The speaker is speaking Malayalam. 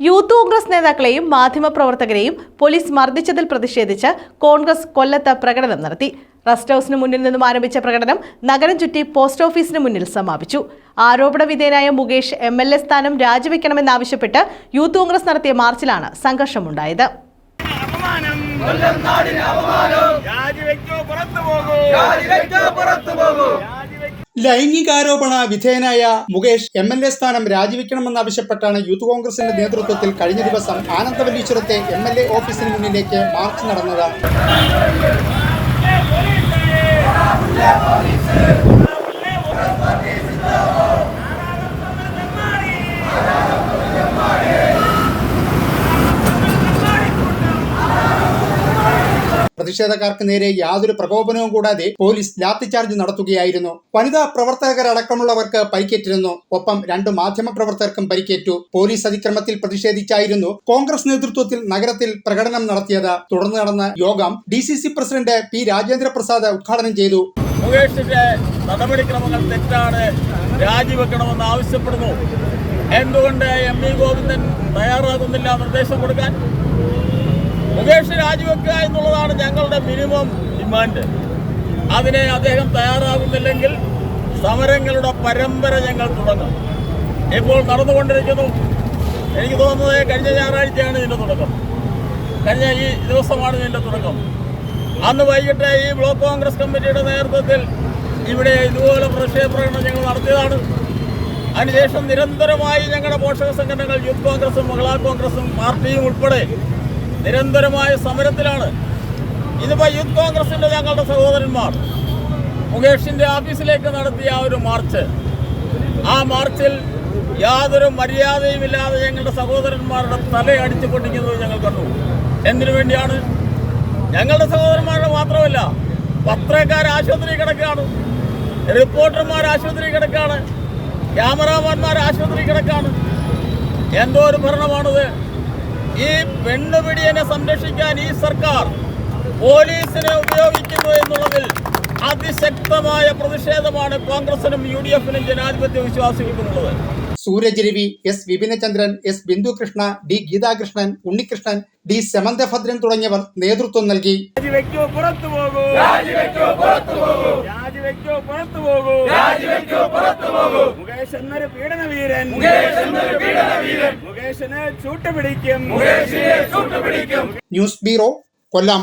യൂത്ത് കോൺഗ്രസ് നേതാക്കളെയും മാധ്യമപ്രവർത്തകരെയും പോലീസ് മർദ്ദിച്ചതിൽ പ്രതിഷേധിച്ച് കോൺഗ്രസ് കൊല്ലത്ത് പ്രകടനം നടത്തി. റെസ്റ്റ് ഹൌസിന് മുന്നിൽ നിന്നും ആരംഭിച്ച പ്രകടനം നഗരം ചുറ്റി പോസ്റ്റ് ഓഫീസിന് മുന്നിൽ സമാപിച്ചു. ആരോപണ വിധേയനായ മുകേഷ് എം എൽ എ സ്ഥാനം രാജിവെക്കണമെന്നാവശ്യപ്പെട്ട് യൂത്ത് കോൺഗ്രസ് നടത്തിയ മാർച്ചിലാണ് സംഘർഷമുണ്ടായത് അപമാനം രാജിവെക്കോ പുറത്തു പോകൂ പുറത്തു പോകൂ രാജിവെക്കോ ലൈംഗികാരോപണ വിധേയനായ മുകേഷ് എം എൽ എ സ്ഥാനം രാജിവെക്കണമെന്നാവശ്യപ്പെട്ടാണ് യൂത്ത് കോൺഗ്രസിന്റെ നേതൃത്വത്തിൽ കഴിഞ്ഞ ദിവസം ആനന്ദവല്ലീശ്വരത്തെ എം എൽ എ ഓഫീസിന് മുന്നിലേക്ക് മാർച്ച് നടന്നത്. പ്രതിഷേധക്കാർക്ക് നേരെ യാതൊരു പ്രകോപനവും കൂടാതെ പോലീസ് ലാത്തിചാർജ് നടത്തുകയായിരുന്നു. വനിതാ പ്രവർത്തകരടക്കമുള്ളവർക്ക് പരിക്കേറ്റിരുന്നു. ഒപ്പം രണ്ട് മാധ്യമ പ്രവർത്തകർക്കും പരിക്കേറ്റു. പോലീസ് അതിക്രമത്തിൽ പ്രതിഷേധിച്ചായിരുന്നു കോൺഗ്രസ് നേതൃത്വത്തിൽ നഗരത്തിൽ പ്രകടനം നടത്തിയത്. തുടർന്ന് നടന്ന യോഗം D president P Rajendra Prasad ഉദ്ഘാടനം ചെയ്തു. നടപടിക്രമങ്ങൾ തെറ്റാണ്. രാജിവെക്കണമെന്ന് ആവശ്യപ്പെടുന്നു. എന്തുകൊണ്ട് എം വി ഗോവിന്ദൻ തയ്യാറാകുന്നില്ല നിർദ്ദേശം കൊടുക്കാൻ? മുകേഷ് രാജിവെക്കുക എന്നുള്ളതാണ് ഞങ്ങളുടെ മിനിമം ഡിമാൻഡ് അതിനെ അദ്ദേഹം തയ്യാറാകുന്നില്ലെങ്കിൽ സമരങ്ങളുടെ പരമ്പര ഞങ്ങൾ തുടങ്ങും. ഇപ്പോൾ നടന്നുകൊണ്ടിരിക്കുന്നു. എനിക്ക് തോന്നുന്നത് കഴിഞ്ഞ ഞായറാഴ്ചയാണ് ഇതിന്റെ തുടക്കം. കഴിഞ്ഞ ഈ ദിവസമാണ് ഇതിന്റെ തുടക്കം. അന്ന് വൈകിട്ട് ഈ ബ്ലോക്ക് കോൺഗ്രസ് കമ്മിറ്റിയുടെ നേതൃത്വത്തിൽ ഇവിടെ ഇതുപോലെ പ്രതിഷേധ പ്രകടനം ഞങ്ങൾ നടത്തിയതാണ്. അതിനുശേഷം നിരന്തരമായി ഞങ്ങളുടെ പോഷക സംഘടനകൾ യൂത്ത് കോൺഗ്രസും മഹിളാ കോൺഗ്രസും പാർട്ടിയും ഉൾപ്പെടെ നിരന്തരമായ സമരത്തിലാണ് ഇതിപ്പോൾ യൂത്ത് കോൺഗ്രസിന്റെ ഞങ്ങളുടെ സഹോദരന്മാർ മുകേഷിന്റെ ഓഫീസിലേക്ക് നടത്തിയ ആ ഒരു മാർച്ച്. ആ മാർച്ചിൽ യാതൊരു മര്യാദയുമില്ലാതെ ഞങ്ങളുടെ സഹോദരന്മാരുടെ തലയടിച്ചു പൊട്ടിക്കുന്നത് ഞങ്ങൾ കണ്ടു. എന്തിനു വേണ്ടിയാണ്? ഞങ്ങളുടെ സഹോദരന്മാരുടെ മാത്രമല്ല പത്രക്കാർ ആശുപത്രി കിടക്കാണ് റിപ്പോർട്ടർമാർ ആശുപത്രി കിടക്കാണ് ക്യാമറാമാന്മാർ ആശുപത്രി കിടക്കാണ് എന്തോ ഒരു ഭരണമാണിത്. ഈ പെണ്ണുപിടിയനെ സംരക്ഷിക്കാൻ ഈ സർക്കാർ പോലീസിനെ ഉപയോഗിക്കുന്നു എന്നുള്ളതിൽ അതിശക്തമായ പ്രതിഷേധമാണ് കോൺഗ്രസിനും യു ഡി എഫിനും ജനാധിപത്യ വിശ്വാസികൾക്കുമുള്ളത്. Sooraj Ravi S Vipinachandran S Bindhukrishna D Geethakrishnan Unnikrishnan D Samanthabhadran തുടങ്ങിയവർ നേതൃത്വം നൽകി. രാജിവെക്കോ പുറത്തു പോകൂ. രാജിവെക്കോ പുറത്തു പോകൂ. രാജിവെക്കോ പുറത്തു പോകൂ. രാജിവെക്കോ പുറത്തു പോകൂ. മുകേഷ് എന്നൊരു പീഡന വീരൻ മുകേഷ് എന്നൊരു പീഡന വീരൻ മുകേഷിന് ചൂട്ടുപിടിക്കും. മുകേഷിനെ ചൂട്ടുപിടിക്കും. ന്യൂസ് ബ്യൂറോ കൊല്ലം.